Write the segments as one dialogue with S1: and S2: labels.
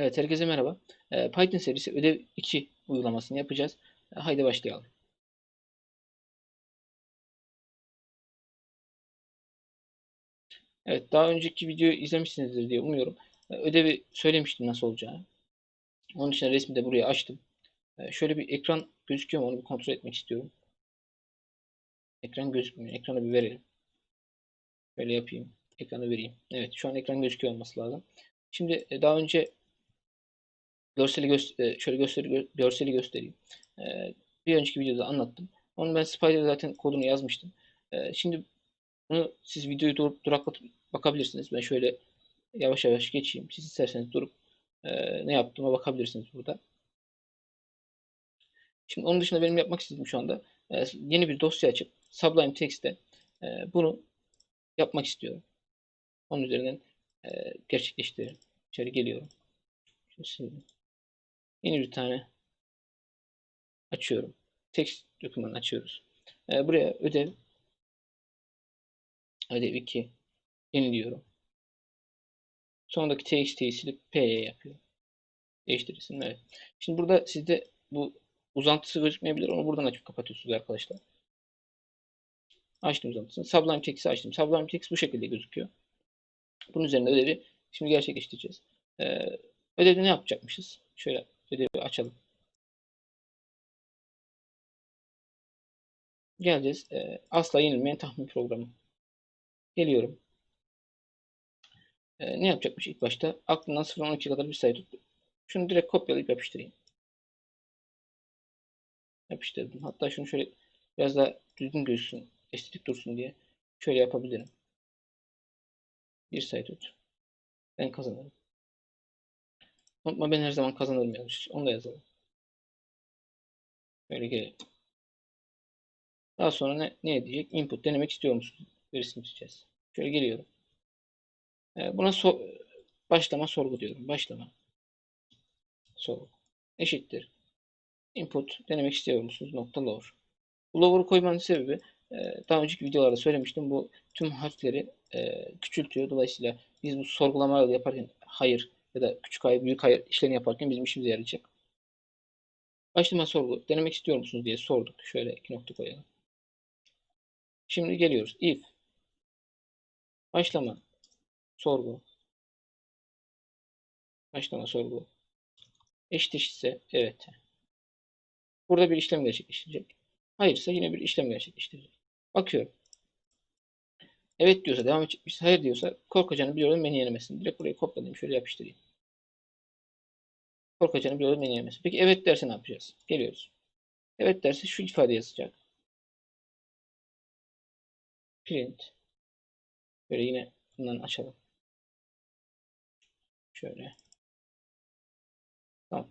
S1: Evet, herkese merhaba. Ee, Python serisi ödev 2 uygulamasını yapacağız. Ee, Haydi başlayalım. Evet, daha önceki videoyu izlemişsinizdir diye umuyorum. Ee, Ödevi söylemiştim nasıl olacağını. Onun için resmi de buraya açtım. Şöyle bir ekran gözüküyor mu onu bir kontrol etmek istiyorum. Ekran gözükmüyor. Ekranı bir verelim. Böyle yapayım. Ekranı vereyim. Evet, şu an ekran gözüküyor olması lazım. Şimdi e, daha önce görseli gö- e, şöyle gösteri gö- görseli göstereyim. Ee, bir önceki videoda anlattım. Onu ben Spider'da zaten kodunu yazmıştım. Ee, şimdi bunu siz videoyu durup duraklatıp bakabilirsiniz. Ben şöyle yavaş yavaş geçeyim. Siz isterseniz durup e, ne yaptığıma bakabilirsiniz burada. Şimdi onun dışında benim yapmak istediğim şu anda e, yeni bir dosya açıp Sublime Text'te e, bunu yapmak istiyorum. Onun üzerinden e, gerçekleştirelim. İçeri geliyorum. Şimdi. Yeni bir tane açıyorum. Text dokümanı açıyoruz. E, buraya ödev ödev 2 yeniliyorum. Sonraki txt'yi silip p'ye yapıyorum. Değiştirirsin. Evet. Şimdi burada sizde bu uzantısı gözükmeyebilir. Onu buradan açıp kapatıyorsunuz arkadaşlar. Açtım uzantısını. Sublime Text'i açtım. Sublime Text bu şekilde gözüküyor. Bunun üzerinde ödevi şimdi gerçekleştireceğiz. Ee, ödevde ne yapacakmışız? Şöyle ödevi açalım. Geleceğiz. Ee, asla yenilmeyen tahmin programı. Geliyorum. Ee, ne yapacakmış ilk başta? Aklından 0'dan 12 kadar bir sayı tuttu. Şunu direkt kopyalayıp yapıştırayım. Yapıştırdım. Hatta şunu şöyle biraz daha düzgün gözüksün, estetik dursun diye şöyle yapabilirim. Bir sayı tut. Ben kazanırım. Unutma ben her zaman kazanırım yazmış. Onu da yazalım. Böyle gelelim. Daha sonra ne, ne diyecek? Input denemek istiyor musun? Verisini tutacağız. Şöyle geliyorum. Ee, buna so başlama sorgu diyorum. Başlama. Sorgu. Eşittir. Input denemek istiyor musunuz? Nokta lower. Bu lower'ı koymanın sebebi e, daha önceki videolarda söylemiştim. Bu tüm harfleri e, küçültüyor. Dolayısıyla biz bu sorgulamaları yaparken hayır ya da küçük hayır, büyük hayır işlerini yaparken bizim işimize yarayacak. Başlama sorgu. Denemek istiyor musunuz diye sorduk. Şöyle iki nokta koyalım. Şimdi geliyoruz. If başlama sorgu başlama sorgu eşitse evet. Burada bir işlem gerçekleştirecek. Hayırsa yine bir işlem gerçekleştirecek. Bakıyorum. Evet diyorsa devam edecekmiş. Hayır diyorsa korkacağını biliyorum beni yenemesin. Direkt buraya kopyalayayım. Şöyle yapıştırayım. Korkacağını biliyorum beni yenemesin. Peki evet derse ne yapacağız? Geliyoruz. Evet derse şu ifade yazacak. Print. Böyle yine bundan açalım. Şöyle. Tamam.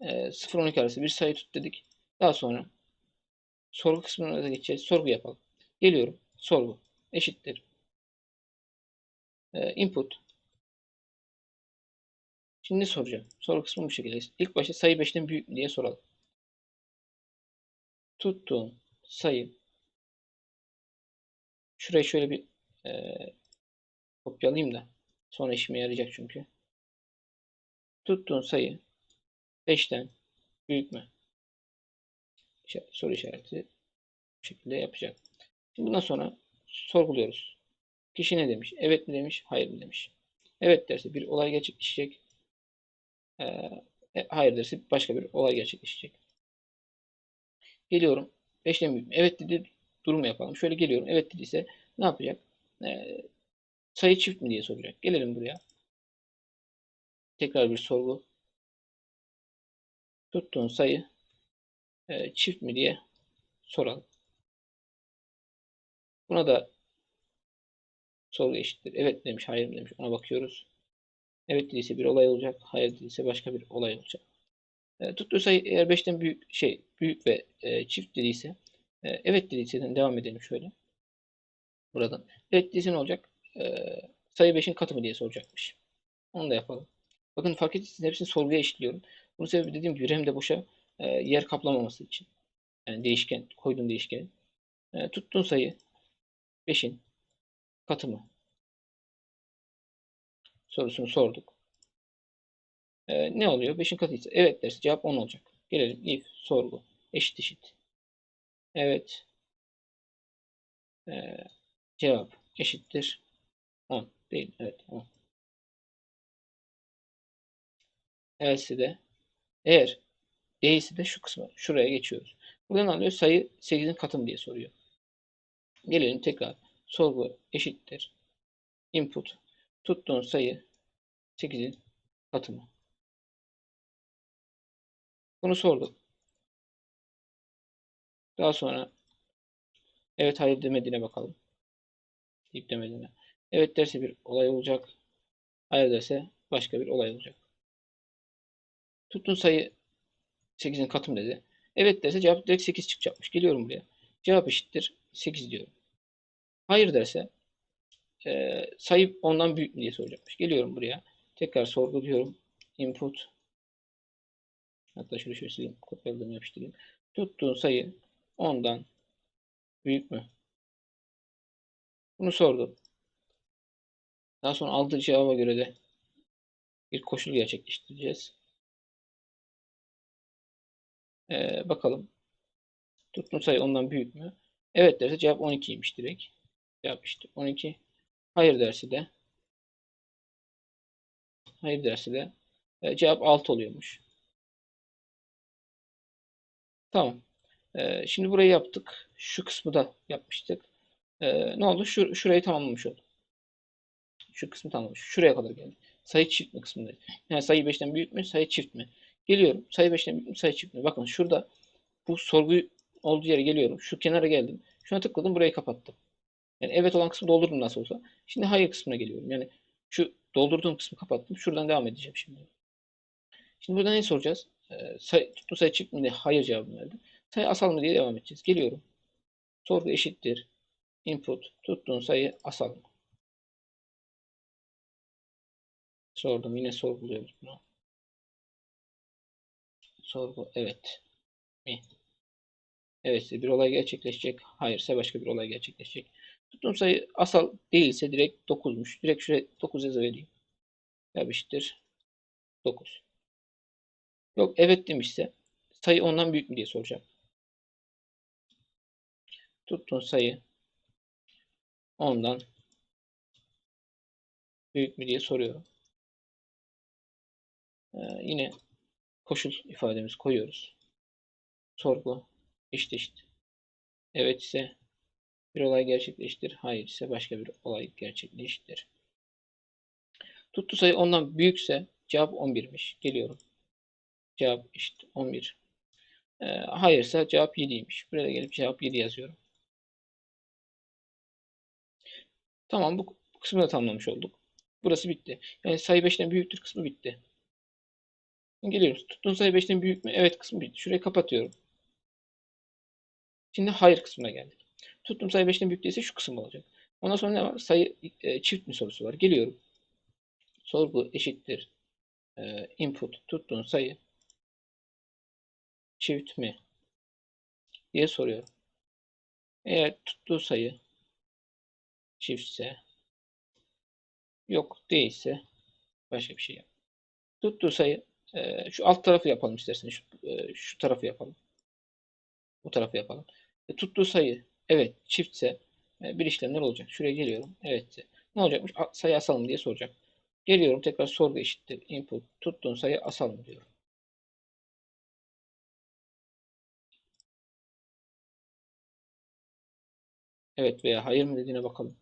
S1: Ee, 0-12 arası bir sayı tut dedik. Daha sonra sorgu kısmına da geçeceğiz. Sorgu yapalım. Geliyorum. Sorgu. Eşittir. Ee, input. Şimdi soracağım? Soru kısmı bu şekilde. İlk başta sayı 5'ten büyük diye soralım. Tuttuğum sayı şurayı şöyle bir e, kopyalayayım da sonra işime yarayacak çünkü. Tuttuğun sayı 5'ten büyük mü? Soru işareti bu şekilde yapacak. Şimdi bundan sonra sorguluyoruz. Kişi ne demiş? Evet mi demiş? Hayır mı demiş? Evet derse bir olay gerçekleşecek. Ee, hayır derse başka bir olay gerçekleşecek. Geliyorum. 5'ten büyük mü? Evet dedi. Durumu yapalım. Şöyle geliyorum. Evet dediyse ne yapacak? Ee, sayı çift mi diye soracak. Gelelim buraya. Tekrar bir sorgu. Tuttuğun sayı e, çift mi diye soralım. Buna da sorgu eşittir. Evet demiş, hayır demiş. Ona bakıyoruz. Evet dediyse bir olay olacak. Hayır dediyse başka bir olay olacak. E, tuttuğu sayı eğer 5'ten büyük şey büyük ve e, çift dediyse e, evet dediyse devam edelim şöyle. Buradan. Evet dediyse ne olacak? E, sayı 5'in katı mı diye soracakmış. Onu da yapalım. Bakın fark ettiyseniz hepsini sorguya eşitliyorum. Bunun sebebi dediğim gibi RAM'de boşa e, yer kaplamaması için. Yani değişken, koyduğun değişkenin. E, tuttuğun sayı 5'in katı mı? Sorusunu sorduk. Ee, ne oluyor? 5'in katıysa evet derse cevap 10 olacak. Gelelim if sorgu eşit eşit. Evet. Ee, cevap eşittir 10 değil. Evet 10. Else de eğer değilse de şu kısmı şuraya geçiyoruz. Buradan alıyor sayı 8'in katı mı diye soruyor. Gelelim tekrar. Sorgu eşittir. Input. Tuttuğun sayı 8'in katı mı? Bunu sorduk. Daha sonra evet hayır demediğine bakalım. Deyip demediğine. Evet derse bir olay olacak. Hayır derse başka bir olay olacak. Tuttuğun sayı 8'in katı mı dedi. Evet derse cevap direkt 8 çıkacakmış. Geliyorum buraya. Cevap eşittir 8 diyorum. Hayır derse e, sayı ondan büyük mü diye soracakmış. Geliyorum buraya. Tekrar sorguluyorum. Input. Hatta şöyle şöyle sileyim. Kopyaladım yapıştırayım. Tuttuğun sayı ondan büyük mü? Bunu sordum. Daha sonra aldığı cevaba göre de bir koşul gerçekleştireceğiz. Ee, bakalım. Tuttuğun sayı ondan büyük mü? Evet derse cevap 12'ymiş direkt. Cevap işte 12. Hayır derse de hayır derse de e, cevap 6 oluyormuş. Tamam. E, şimdi burayı yaptık. Şu kısmı da yapmıştık. E, ne oldu? Şu, şurayı tamamlamış olduk. Şu kısmı tamamlamış. Şuraya kadar geldik. Sayı çift mi kısmındayız. Yani sayı 5'ten büyük mü? Sayı çift mi? Geliyorum. Sayı 5'ten büyük mü? Sayı çift mi? Bakın şurada bu sorgu olduğu yere geliyorum. Şu kenara geldim. Şuna tıkladım. Burayı kapattım. Yani evet olan kısmı doldurdum nasıl olsa. Şimdi hayır kısmına geliyorum. Yani şu doldurduğum kısmı kapattım. Şuradan devam edeceğim şimdi. Şimdi burada ne soracağız? Ee, sayı, tuttuğu sayı çift mi diye hayır cevabını verdim. Sayı asal mı diye devam edeceğiz. Geliyorum. Sorgu eşittir. Input. Tuttuğun sayı asal mı? Sordum. Yine sorguluyoruz bunu. Sorgu. Evet. Mi? Evetse bir olay gerçekleşecek. Hayırsa başka bir olay gerçekleşecek. Tuttuğum sayı asal değilse direkt 9'muş. Direkt şuraya 9 yazıvereyim. Yapıştır. 9. Yok evet demişse sayı ondan büyük mü diye soracağım. Tuttuğun sayı ondan büyük mü diye soruyorum. Ee, yine koşul ifademizi koyuyoruz. Sorgu işte. Evet ise bir olay gerçekleştir. Hayır ise başka bir olay gerçekleştir. Tuttu sayı ondan büyükse cevap 11'miş. Geliyorum. Cevap işte 11. Ee, hayırsa cevap 7'ymiş. Buraya gelip cevap 7 yazıyorum. Tamam bu kısmı da tamamlamış olduk. Burası bitti. Yani sayı 5'ten büyüktür kısmı bitti. Geliyoruz. Tuttuğun sayı 5'ten büyük mü? Evet kısmı bitti. Şurayı kapatıyorum. Şimdi hayır kısmına geldik. Tuttuğum sayı 5'ten büyük değilse şu kısım olacak. Ondan sonra ne var? Sayı e, çift mi sorusu var. Geliyorum. Sorgu eşittir. E, input tuttuğun sayı çift mi? diye soruyorum. Eğer tuttuğu sayı çiftse yok değilse başka bir şey yap. Tuttuğu sayı e, şu alt tarafı yapalım isterseniz. Şu, e, şu tarafı yapalım. Bu tarafı yapalım. E, tuttuğu sayı evet çiftse e, bir işlemler olacak. Şuraya geliyorum. Evet. Ne olacakmış? Sayı asal mı diye soracak. Geliyorum tekrar sorgu eşittir. Input tuttuğun sayı asal mı diyorum. Evet veya hayır mı dediğine bakalım.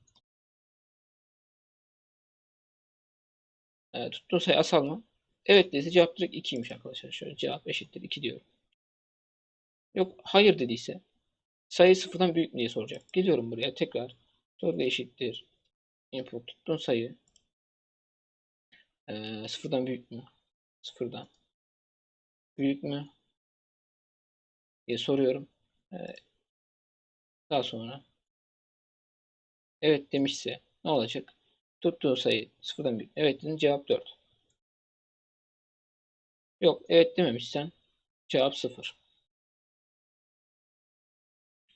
S1: E, tuttuğun sayı asal mı? Evet dediyse cevap direkt 2'ymiş arkadaşlar. Şöyle cevap eşittir 2 diyorum. Yok hayır dediyse sayı sıfırdan büyük diye soracak. Geliyorum buraya tekrar. Sorgu eşittir. Input tuttuğun sayı e, sıfırdan büyük mü? Sıfırdan büyük mü? diye soruyorum. E, daha sonra evet demişse ne olacak? Tuttuğu sayı sıfırdan büyük. Evet dedin cevap 4. Yok evet dememişsen cevap 0.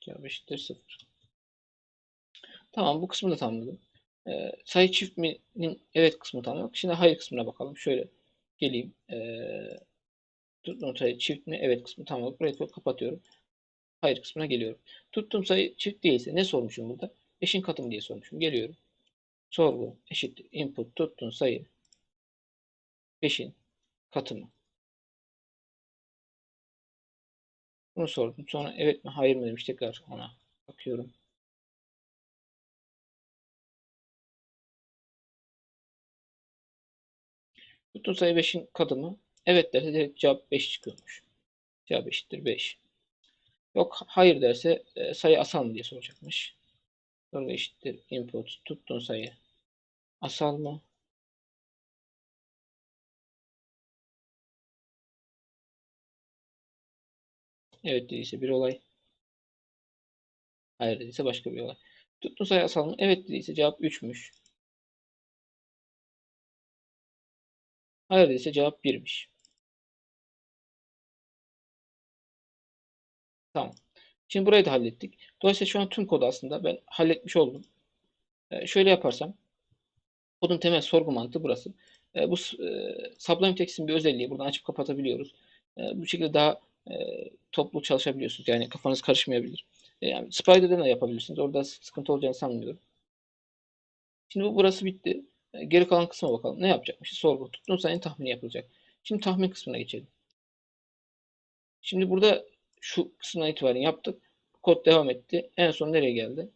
S1: Cevap eşittir 0. Tamam bu kısmı da tamamladım. Ee, sayı çift mi'nin evet kısmı tamamladık. Şimdi hayır kısmına bakalım. Şöyle geleyim. Ee, tuttuğum sayı çift mi? Evet kısmı tamam. Burayı kapatıyorum. Hayır kısmına geliyorum. Tuttuğum sayı çift değilse ne sormuşum burada? 5'in katı mı diye sormuşum. Geliyorum. Sorgu eşittir. Input tuttuğun sayı 5'in katı Bunu sordum. Sonra evet mi hayır mı demiş. Tekrar ona bakıyorum. Tuttuğun sayı 5'in katı mı? Evet derse direkt cevap 5 çıkıyormuş. Cevap eşittir 5. Yok hayır derse e, sayı asal mı diye soracakmış. Sonra eşittir input tuttuğun sayı asal mı? Evet dediyse bir olay. Hayır dediyse başka bir olay. Tuttuğun sayı asal mı? Evet dediyse cevap 3'müş. Hayır dediyse cevap 1'miş. Tamam. Şimdi burayı da hallettik. Dolayısıyla şu an tüm kodu aslında ben halletmiş oldum. Ee, şöyle yaparsam kodun temel sorgu mantığı burası. Ee, bu e, Sublime Text'in bir özelliği. Buradan açıp kapatabiliyoruz. Ee, bu şekilde daha e, toplu çalışabiliyorsunuz. Yani kafanız karışmayabilir. E, yani Spider'dan da yapabilirsiniz. Orada sıkıntı olacağını sanmıyorum. Şimdi bu burası bitti. E, geri kalan kısma bakalım. Ne yapacakmış? Sorgu. Tuttuğun sayının tahmini yapılacak. Şimdi tahmin kısmına geçelim. Şimdi burada şu kısımdan itibaren yaptık. Kod devam etti. En son nereye geldi?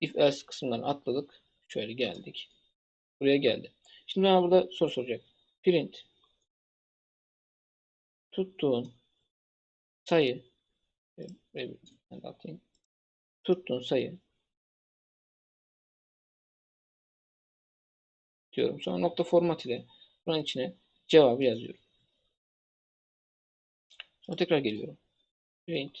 S1: If else kısımdan atladık. Şöyle geldik. Buraya geldi. Şimdi bana burada soru soracak. Print tuttuğun sayı ben atayım. Tuttuğun sayı diyorum. Sonra nokta format ile buranın içine cevabı yazıyorum. Sonra tekrar geliyorum. Print.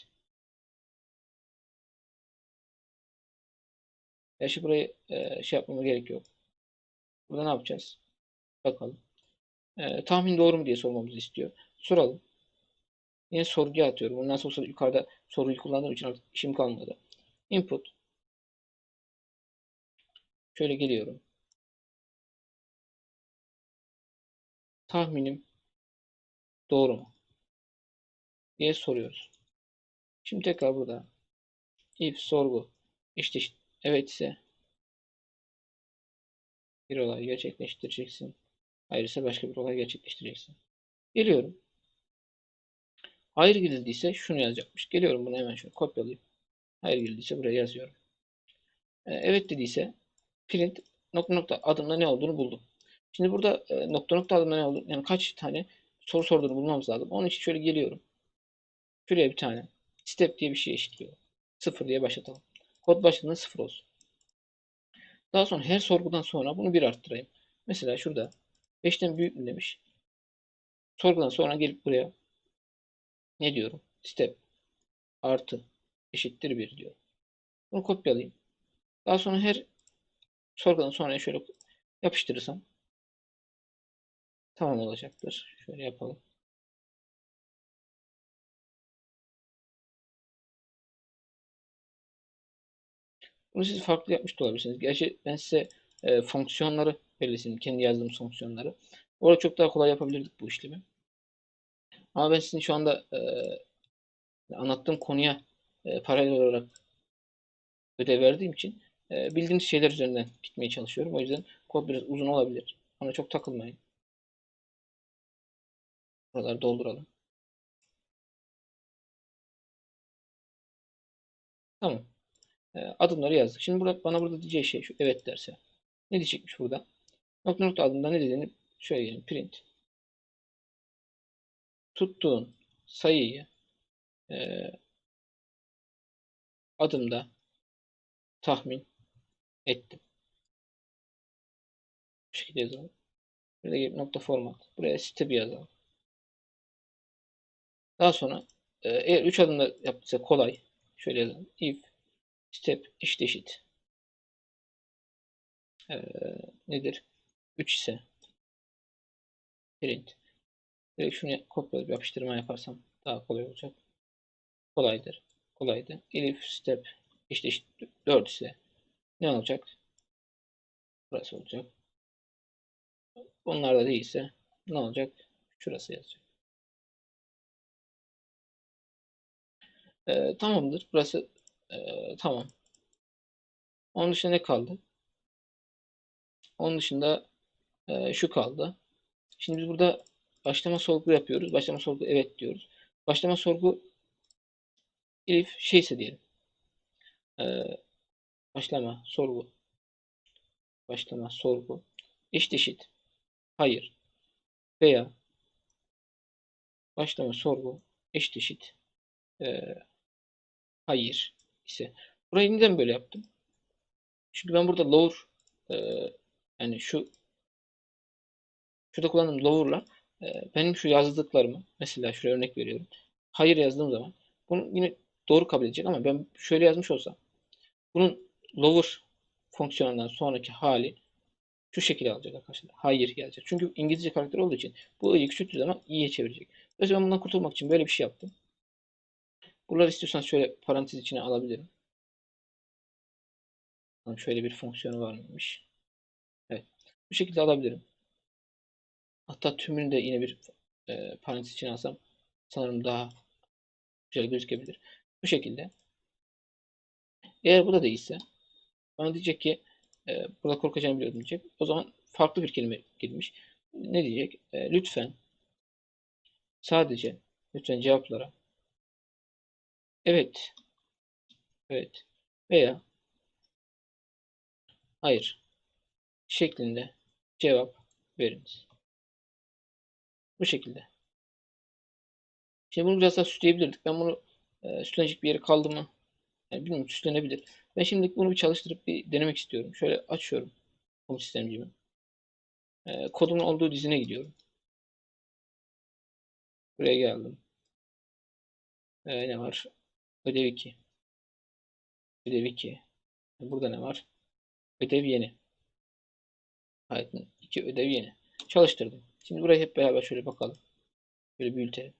S1: Ya şu burayı e, şey yapmama gerek yok. Burada ne yapacağız? Bakalım. E, tahmin doğru mu diye sormamızı istiyor. Soralım. Yine sorguya atıyorum. Bundan sonra yukarıda soruyu kullandığım için artık işim kalmadı. Input. Şöyle geliyorum. Tahminim doğru mu? diye soruyoruz. Şimdi tekrar burada if sorgu işte, işte evet ise bir olay gerçekleştireceksin. Hayır ise başka bir olay gerçekleştireceksin. Geliyorum. Hayır girildiyse şunu yazacakmış. Geliyorum bunu hemen şöyle kopyalayıp hayır girildiyse buraya yazıyorum. Ee, evet dediyse print nokta nokta adımda ne olduğunu buldum. Şimdi burada e, nokta nokta adımda ne olduğunu yani kaç tane soru sorduğunu bulmamız lazım. Onun için şöyle geliyorum. Şuraya bir tane step diye bir şey eşitliyor. Sıfır diye başlatalım. Kod başladığında sıfır olsun. Daha sonra her sorgudan sonra bunu bir arttırayım. Mesela şurada 5'ten büyük mü demiş. Sorgudan sonra gelip buraya ne diyorum? Step artı eşittir 1 diyor. Bunu kopyalayayım. Daha sonra her sorgudan sonra şöyle yapıştırırsam tamam olacaktır. Şöyle yapalım. Bunu siz farklı yapmış da olabilirsiniz. Gerçi ben size e, fonksiyonları belirlesin. Kendi yazdığım fonksiyonları. Orada çok daha kolay yapabilirdik bu işlemi. Ama ben sizin şu anda e, anlattığım konuya e, paralel olarak ödev verdiğim için e, bildiğiniz şeyler üzerinden gitmeye çalışıyorum. O yüzden kod biraz uzun olabilir. Ona çok takılmayın. Buraları dolduralım. Tamam. E, adımları yazdık. Şimdi burada, bana burada diyeceği şey şu. Evet derse. Ne diyecekmiş burada? Nokta nokta adında ne dediğini şöyle Print. Tuttuğun sayıyı e, adımda tahmin ettim. Bu şekilde yazalım. Burada nokta format. Buraya step yazalım. Daha sonra e, eğer 3 adımda yaptıysa kolay. Şöyle yazalım. If step eşit eşit. Ee, nedir? 3 ise print. Direkt şunu kopyalayıp yapıştırma yaparsam daha kolay olacak. Kolaydır. Kolaydı. Elif step işte, işte 4 ise ne olacak? Burası olacak. Bunlarda değilse ne olacak? Şurası yazacak. Ee, tamamdır. Burası ee, tamam. Onun dışında ne kaldı? Onun dışında ee, şu kaldı. Şimdi biz burada başlama sorgu yapıyoruz. Başlama sorgu evet diyoruz. Başlama sorgu elif şeyse diyelim. Ee, başlama sorgu başlama sorgu eşit eşit hayır veya başlama sorgu eşit eşit e, hayır ise burayı neden böyle yaptım? Çünkü ben burada lower e, yani şu şurada kullandığım lower'la benim şu yazdıklarımı mesela şuraya örnek veriyorum. Hayır yazdığım zaman bunu yine doğru kabul edecek ama ben şöyle yazmış olsam bunun lower fonksiyonundan sonraki hali şu şekilde alacak arkadaşlar. Hayır gelecek. Çünkü İngilizce karakter olduğu için bu i'yi küçülttüğü zaman i'ye çevirecek. Ben bundan kurtulmak için böyle bir şey yaptım. Buraları istiyorsan şöyle parantez içine alabilirim. Şöyle bir fonksiyonu var mıymış? Evet. Bu şekilde alabilirim. Hatta tümünü de yine bir e, parantez içine alsam sanırım daha güzel gözükebilir. Bu şekilde. Eğer bu da değilse bana diyecek ki e, burada korkacağını biliyordum diyecek. O zaman farklı bir kelime girmiş. Ne diyecek? E, lütfen sadece lütfen cevaplara evet evet veya hayır şeklinde cevap veriniz. Bu şekilde. Şimdi bunu biraz daha süsleyebilirdik. Ben bunu e, süslenecek bir yere kaldı mı? Yani bilmiyorum süslenebilir. Ben şimdi bunu bir çalıştırıp bir denemek istiyorum. Şöyle açıyorum komut sistemcimi. E, kodumun olduğu dizine gidiyorum. Buraya geldim. E, ne var? Ödev 2. Ödev 2. Burada ne var? Ödev yeni. Python 2 ödev yeni. Çalıştırdım. Şimdi burayı hep beraber şöyle bakalım. Böyle büyütelim.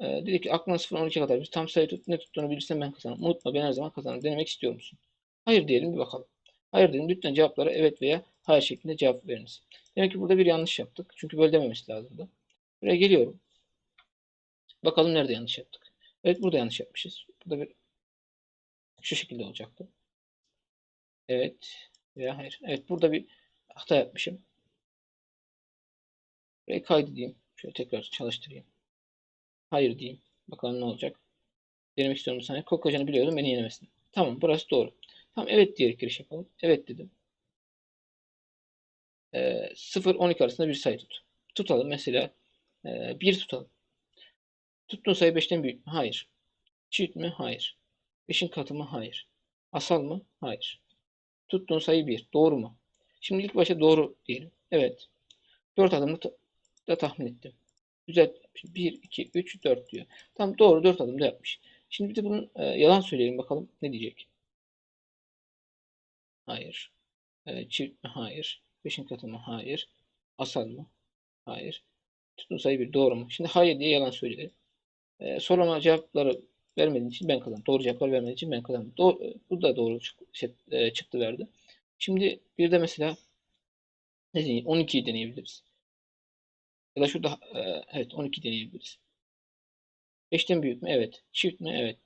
S1: Ee, dedi ki aklına 0 12 kadar bir tam sayı tut ne tuttuğunu bilirsen ben kazanırım. Unutma ben her zaman kazanırım. Denemek istiyor musun? Hayır diyelim bir bakalım. Hayır dedim. Lütfen cevaplara evet veya hayır şeklinde cevap veriniz. Demek ki burada bir yanlış yaptık. Çünkü böyle dememesi lazımdı. Buraya geliyorum. Bakalım nerede yanlış yaptık. Evet burada yanlış yapmışız. Burada bir şu şekilde olacaktı. Evet veya hayır. Evet burada bir hata yapmışım. Burayı kaydedeyim. Şöyle tekrar çalıştırayım. Hayır diyeyim. Bakalım ne olacak. Denemek istiyorum bu saniye. Kokacını biliyordum beni yenemesin. Tamam burası doğru. Tamam evet diyerek giriş yapalım. Evet dedim. Ee, 0-12 arasında bir sayı tut. Tutalım mesela e, 1 tutalım. Tuttuğun sayı 5'ten büyük mü? Hayır. Çift mi? Hayır. 5'in katı mı? Hayır. Asal mı? Hayır. Tuttuğun sayı 1. Doğru mu? Şimdi ilk başta doğru diyelim. Evet. 4 adımda da tahmin ettim. Güzel. 1, 2, 3, 4 diyor. Tam doğru 4 adımda yapmış. Şimdi bir de bunun e, yalan söyleyelim bakalım ne diyecek. Hayır. E, çift mi? Hayır. 5'in katı mı? Hayır. Asal mı? Hayır. Tutun sayı 1 doğru mu? Şimdi hayır diye yalan söyleyelim. E, soruma cevapları vermediğim için ben kazandım. Doğru cevaplar vermediğim için ben kazandım. Do e, bu da doğru çık şey, e, çıktı verdi. Şimdi bir de mesela ne diyeyim 12'yi deneyebiliriz. Ya da şurada e, evet 12 deneyebiliriz. 5'ten büyük mü? Evet. Çift mi? Evet.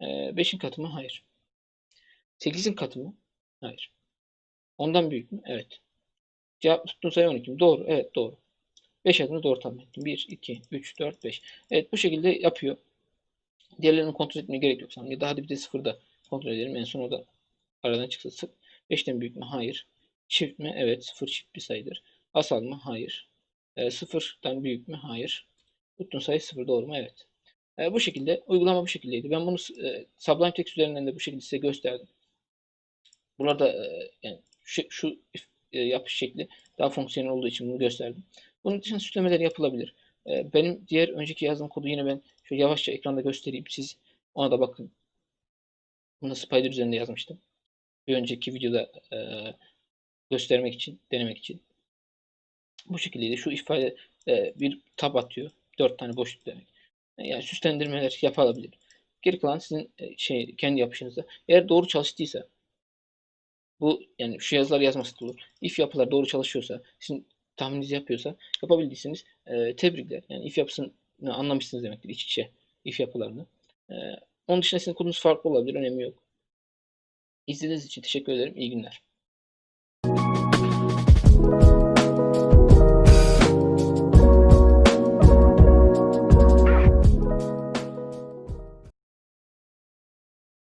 S1: E, 5'in katı mı? Hayır. 8'in katı mı? Hayır. Ondan büyük mü? Evet. Cevap tuttuğun sayı 12 mi? Doğru. Evet doğru. 5 adını doğru tahmin ettim. 1, 2, 3, 4, 5. Evet bu şekilde yapıyor. Diğerlerini kontrol etmeye gerek yok sanırım. Ya da hadi bir de sıfırda kontrol edelim. En son o da aradan çıksa. 5'ten büyük mü? Hayır. Çift mi? Evet. Sıfır çift bir sayıdır. Asal mı? Hayır. E, sıfırdan büyük mü? Hayır. Tuttuğun sayı sıfır doğru mu? Evet. E, bu şekilde uygulama bu şekildeydi. Ben bunu e, Sublime Text üzerinden de bu şekilde size gösterdim. Burada e, yani şu, şu e, yapış şekli daha fonksiyonel olduğu için bunu gösterdim. Bunun dışında süslemeler yapılabilir. E, benim diğer önceki yazdığım kodu yine ben şöyle yavaşça ekranda göstereyim. Siz ona da bakın. Bunu Spider üzerinde yazmıştım. Bir önceki videoda e, göstermek için, denemek için. Bu şekildeydi. Şu ifade e, bir tab atıyor. Dört tane boşluk demek. Yani süslendirmeler yapılabilir. Geri kalan sizin e, şey kendi yapışınızda. Eğer doğru çalıştıysa Bu yani şu yazılar yazması da olur. If yapılar doğru çalışıyorsa, sizin tahmininizi yapıyorsa yapabildiyseniz e, tebrikler. Yani if yapısını anlamışsınız demektir iç içe if yapılarını. E, onun dışında sizin konunuz farklı olabilir. Önemi yok. İzlediğiniz için teşekkür ederim. İyi günler.